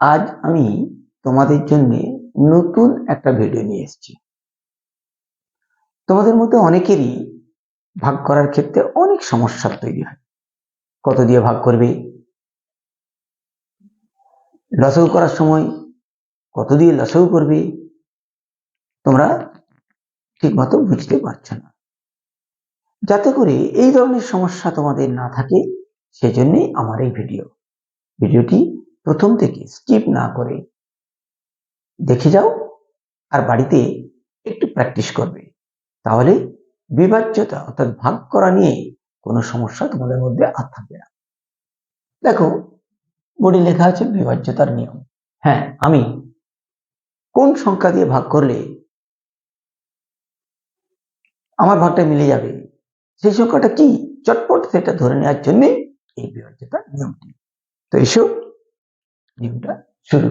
আজ আমি তোমাদের জন্য নতুন একটা ভিডিও নিয়ে এসেছি। তোমাদের মধ্যে অনেকেরই ভাগ করার ক্ষেত্রে অনেক সমস্যা তৈরি হয়। কত দিয়ে ভাগ করবে? লসগু করার সময় কত দিয়ে লসগু করবে? তোমরা ঠিক মতো বুঝতে পারছ না। যাতে করে এই ধরনের সমস্যা তোমাদের না থাকে, সেজন্যই আমার এই ভিডিও ভিডিওটি প্রথম থেকে স্কিপ না করে দেখে যাও আর বাড়িতে একটু প্র্যাকটিস করবে। তাহলে বিভাজ্যতা অর্থাৎ ভাগ করা নিয়ে কোনো সমস্যা তোমাদের মধ্যে আর থাকবে না। দেখো বোর্ডে লেখা আছে বিভাজ্যতার নিয়ম। হ্যাঁ আমি কোন সংখ্যা দিয়ে ভাগ করলে আমার ভাগটা মিলে যাবে? সেই সংখ্যাটা কি? চটপট সেটা ধরে নেওয়ার জন্য এই বিভাজ্যতার নিয়মটি। তো এসো নিয়মটা শুরু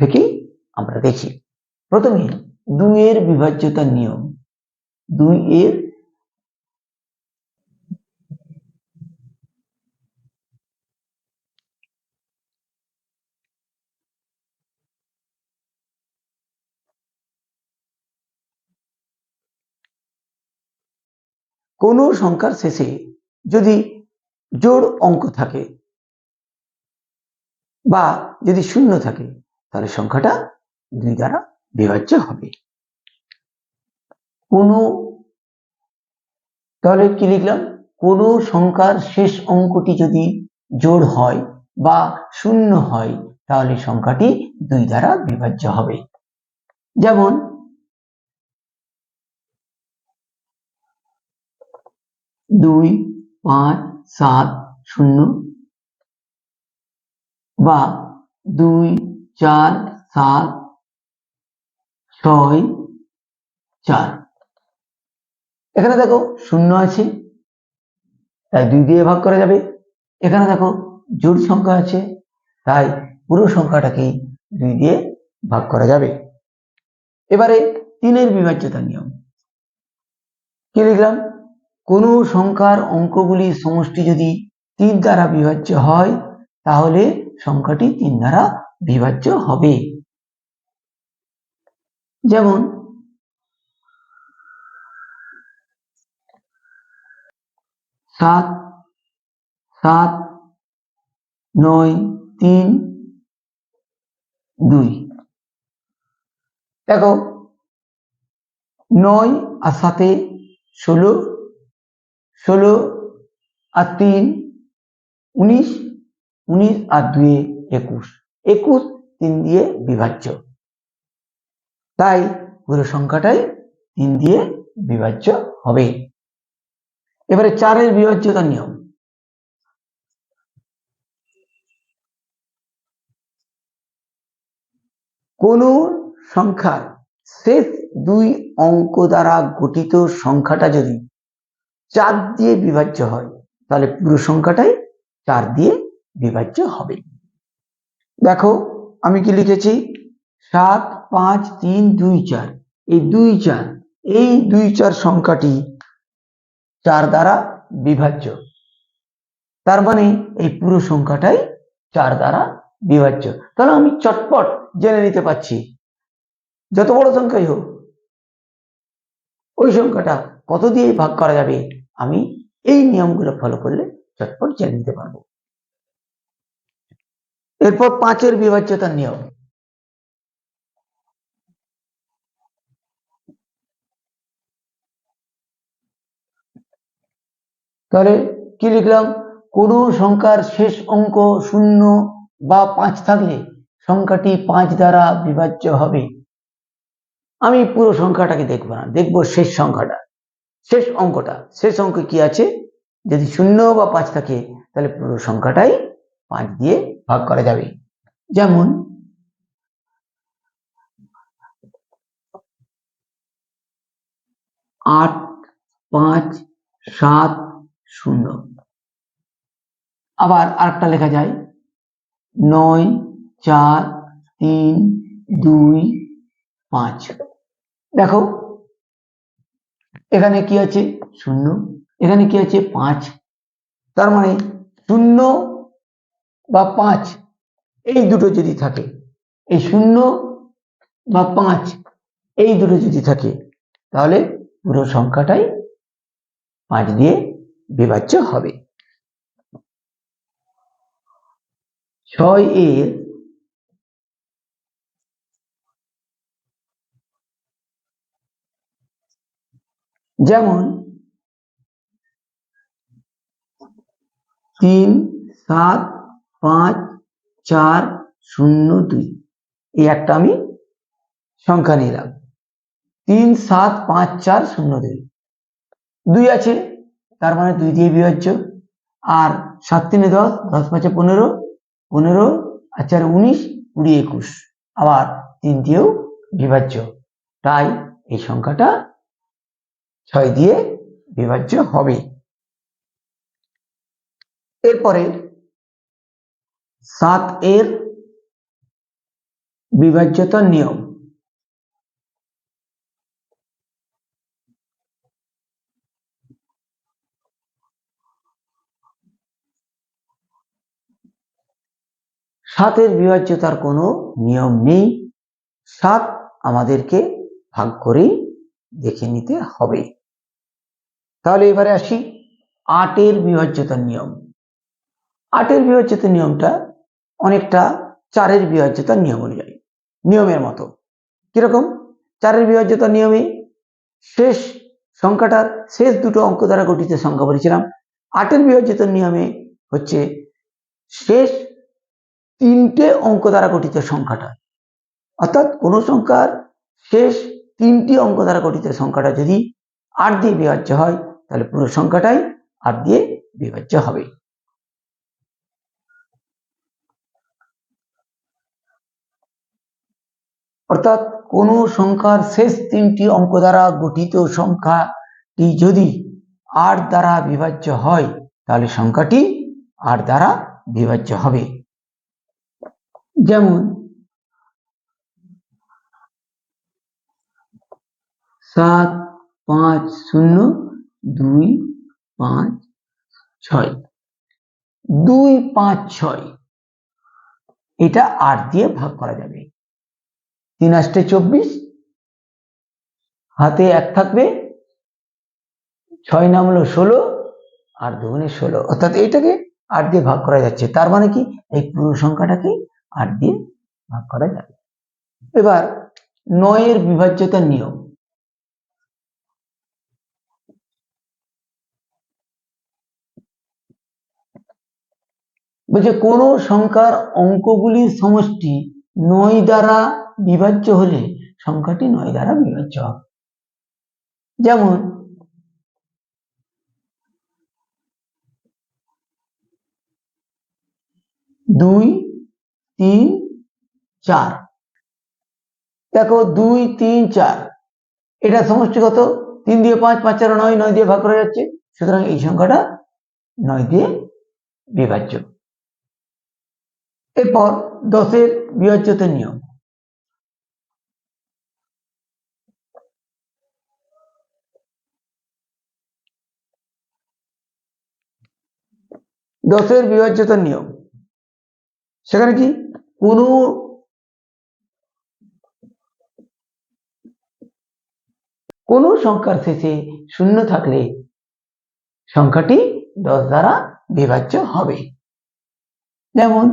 থেকেই আমরা দেখি। প্রথমে দুইয়ের বিভাজ্যতার নিয়ম। দুই এর কোনো সংখ্যার শেষে যদি জোড় অঙ্ক থাকে বা যদি শূন্য থাকে, তাহলে সংখ্যাটা দুই দ্বারা বিভাজ্য হবে। কোনো, তাহলে কি লিখলাম? কোনো সংখ্যার শেষ অঙ্কটি যদি জোড় হয় বা শূন্য হয়, তাহলে সংখ্যাটি দুই দ্বারা বিভাজ্য হবে। যেমন, দুই, পাঁচ, সাত, শূন্য বা দুই, চার, সাত, ছয়, চার। এখানে দেখো শূন্য আছে, তাই দুই দিয়ে ভাগ করা যাবে। এখানে দেখো জোড় সংখ্যা আছে, তাই পুরো সংখ্যাটাকে দুই দিয়ে ভাগ করা যাবে। এবারে তিনের বিভাজ্যতা নিয়ম। কি লিখলাম? কোনো সংখ্যার অঙ্কগুলির সমষ্টি যদি তিন দ্বারা বিভাজ্য হয়, তাহলে সংখ্যাটি তিন দ্বারা বিভাজ্য হবে। যেমন, সাত সাত, নয়, তিন, দুই। দেখো, নয় আর সাথে ষোলো ষোলো আর তিন, উনিশ উনিশ আর দুয়ে একুশ। একুশ তিন দিয়ে বিভাজ্য। তাই পুরো সংখ্যাটাই তিন দিয়ে বিভাজ্য হবে। এবারে চারের বিভাজ্যতার নিয়ম। কোন সংখ্যার শেষ দুই অঙ্ক দ্বারা গঠিত সংখ্যাটা যদি চার দিয়ে বিভাজ্য হয়, তাহলে পুরো সংখ্যাটাই চার দিয়ে বিভাজ্য হবে। দেখো, আমি কি লিখেছি? সাত, পাঁচ, তিন, দুই, চার। এই দুই, চার, এই দুই, চার সংখ্যাটি চার দ্বারা বিভাজ্য। তার মানে এই পুরো সংখ্যাটাই চার দ্বারা বিভাজ্য। তাহলে আমি চটপট জেনে নিতে পারছি। যত বড় সংখ্যাই হোক, ওই সংখ্যাটা কত দিয়ে ভাগ করা যাবে? আমি এই নিয়মগুলো ফলো করলে চটপট জেনে নিতে পারব। এরপর পাঁচের বিভাজ্যতার নিয়ম। তাহলে কি লিখলাম? কোন সংখ্যার শেষ অঙ্ক শূন্য বা পাঁচ থাকলে সংখ্যাটি পাঁচ দ্বারা বিভাজ্য হবে। আমি পুরো সংখ্যাটাকে দেখব না, দেখব শেষ সংখ্যাটা। শেষ অঙ্কটা, শেষ অঙ্ক কি আছে? যদি শূন্য বা পাঁচ থাকে, তাহলে পুরো সংখ্যাটাই পাঁচ দিয়ে ভাগ করা যাবে। যেমন, আট, পাঁচ, সাত, শূন্য। আবার আরেকটা লেখা যায়, নয়, চার, তিন, দুই, পাঁচ। দেখো, এখানে কি আছে? শূন্য। এখানে কি আছে? পাঁচ। তার মানে শূন্য বা পাঁচ, এই দুটো যদি থাকে, এই শূন্য বা পাঁচ, এই দুটো যদি থাকে, তাহলে পুরো সংখ্যাটাই পাঁচ দিয়ে বিভাজ্য হবে। ছয় এর যেমন তিন, সাত পাঁচ, চার, শূন্য, দুই। এই একটা আমি সংখ্যা নিলাম তিন, সাত, পাঁচ, চার, শূন্য দুই। দুই আছে, তার মানে দুই দিয়ে বিভাজ্য। আর সাত তিনে দশ দশ পাঁচে পনেরো পনেরো আর উনিশ, কুড়ি একুশ। আবার তিন দিয়েও বিভাজ্য। তাই এই সংখ্যাটা ছয় দিয়ে বিভাজ্য হবে। এরপরে সাত এর বিভাজ্যতার নিয়ম। সাতের বিভাজ্যতার কোনো নিয়ম নেই। সাত আমাদেরকে ভাগ করেই দেখে নিতে হবে। তাহলে এবারে আসি আটের বিভাজ্যতার নিয়ম। আটের বিভাজ্যতার নিয়মটা অনেকটা চারের বিভাজ্যতার নিয়ম অনুযায়ী, নিয়মের মতো। কীরকম? চারের বিভাজ্যতার নিয়মে শেষ সংখ্যাটার শেষ দুটো অঙ্ক দ্বারা গঠিত সংখ্যা বলেছিলাম। আটের বিভাজ্যতার নিয়মে হচ্ছে শেষ তিনটে অঙ্ক দ্বারা গঠিত সংখ্যাটা। অর্থাৎ কোনো সংখ্যার শেষ তিনটি অঙ্ক দ্বারা গঠিত সংখ্যাটা যদি আট দিয়ে বিভাজ্য হয়, তাহলে পুরো সংখ্যাটাই আট দিয়ে বিভাজ্য হবে। অর্থাৎ কোনো সংখ্যার শেষ তিনটি অঙ্ক দ্বারা গঠিত সংখ্যাটি যদি আট দ্বারা বিভাজ্য হয়, তাহলে সংখ্যাটি আট দ্বারা বিভাজ্য হবে। যেমন, সাত, পাঁচ, শূন্য, দুই, পাঁচ, ছয়। দুই, পাঁচ, ছয়, এটা আট দিয়ে ভাগ করা যাবে। তিন আষ্টে চব্বিশ, হাতে এক থাকবে, ছয় নাম হলো ষোলো, আর দুগুণে ষোলো। অর্থাৎ এইটাকে আট দিয়ে ভাগ করা যাচ্ছে। তার মানে কি? এই পুরো সংখ্যাটাকে আট দিয়ে ভাগ করা যাবে। এবার নয়ের বিভাজ্যতার নিয়ম। বলছে, কোন সংখ্যার অঙ্কগুলির সমষ্টি নয় দ্বারা বিভাজ্য হলে সংখ্যাটি নয় দ্বারা বিভাজ্য হবে। যেমন, দুই, তিন, চার। দেখো, দুই, তিন, চার, এটা সমষ্টি কত? তিন দিয়ে পাঁচ পাঁচ, চার, নয় নয় দিয়ে ভাগ করা যাচ্ছে। সুতরাং এই সংখ্যাটা নয় দিয়ে বিভাজ্য। এরপর দশের বিভাজ্যতার নিয়ম। দশের বিভাজ্যতার নিয়ম। সেখানে কি? কোনো কোন সংখ্যার শেষে শূন্য থাকলে সংখ্যাটি দশ দ্বারা বিভাজ্য হবে। যেমন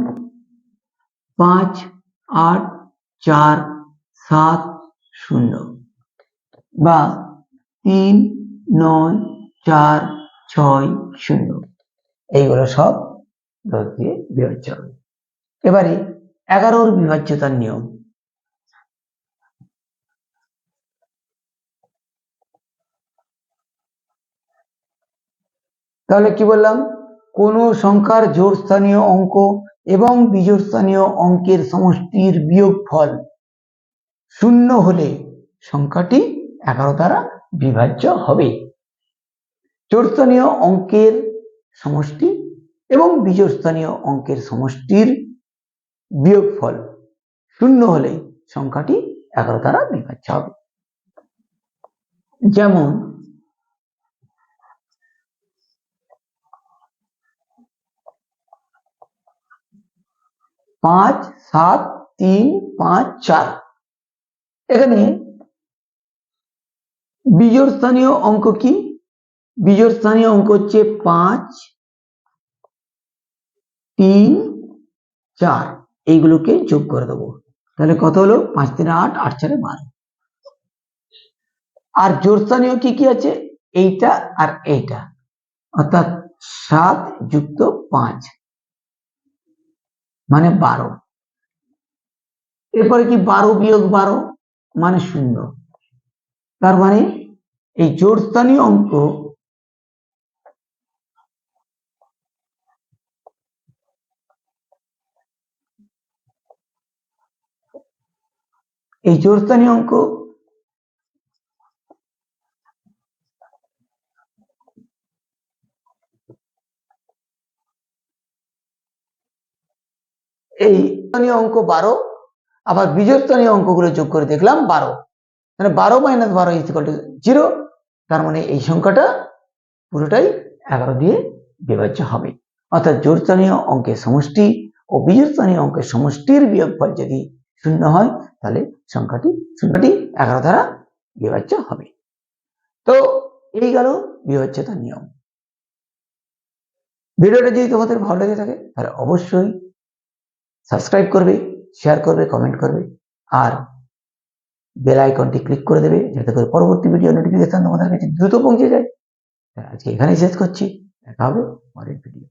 পাঁচ, আট, চার, সাত, শূন্য বা তিন, নয়, চার, ছয়, শূন্য। এইগুলো সব দশ দিয়ে বিভাজ্য হবে। এবারে এগারোর বিভাজ্যতার নিয়ম। তাহলে কি বললাম? কোন সংখ্যার জোড় স্থানীয় অঙ্ক এবং বিজোড় স্থানীয় অঙ্কের সমষ্টির বিয়োগ ফল শূন্য হলে সংখ্যাটি এগারো দ্বারা বিভাজ্য হবে। জোড়স্থানীয় অঙ্কের সমষ্টি এবং বিজোড় স্থানীয় অঙ্কের সমষ্টির বিয়োগফল শূন্য হলে সংখ্যাটি এগারো দ্বারা বিভাজ্য হবে। যেমন, পাঁচ, সাত, তিন, পাঁচ, চার। এখানে বিজোড় স্থানীয় অঙ্ক কি? বিজোড় স্থানীয় অঙ্ক হচ্ছে পাঁচ, তিন, চার। এইগুলোকে যোগ করে দেবো। তাহলে কত হলো? পাঁচ তিন আট আট চারে বারো। আর জোড় স্থানীয় কি কি আছে? এইটা আর এইটা। অর্থাৎ সাত যুক্ত পাঁচ। মানে বারো। এরপরে কি বারো বিয়োগ বারো? মানে শূন্য। তার মানে এই জোড় স্থানীয় অঙ্ক এই জোড় স্থানীয় অঙ্ক? এই অঙ্ক বারো, আবার বিজয়স্থানীয় অঙ্কগুলো যোগ করে দেখলাম বারো। মানে বারো মাইনাস বারো জিরো তার মানে এই সংখ্যাটা পুরোটাই এগারো দিয়ে বিভাজ্য হবে। অর্থাৎ জোড় স্থানীয় অঙ্কের সমষ্টি ও বিজয়স্থানীয় অঙ্কের সমষ্টির বিয়োগফল যদি শূন্য হয়, তাহলে সংখ্যাটি সংখ্যাটি এগারো দ্বারা বিভাজ্য হবে। তো এই গেল বিভাজ্যতার নিয়ম। ভিডিওটা যদি তোমাদের ভালো লেগে থাকে, তাহলে অবশ্যই সাবস্ক্রাইব করবে, শেয়ার করবে, কমেন্ট করবে, আর বেল আইকনটি ক্লিক করে দেবে, যাতে করে পরবর্তী ভিডিও নোটিফিকেশন তোমাদের কাছে দ্রুত পৌঁছে যায়। আজকে এখানেই শেষ করছি, দেখা হবে পরের ভিডিও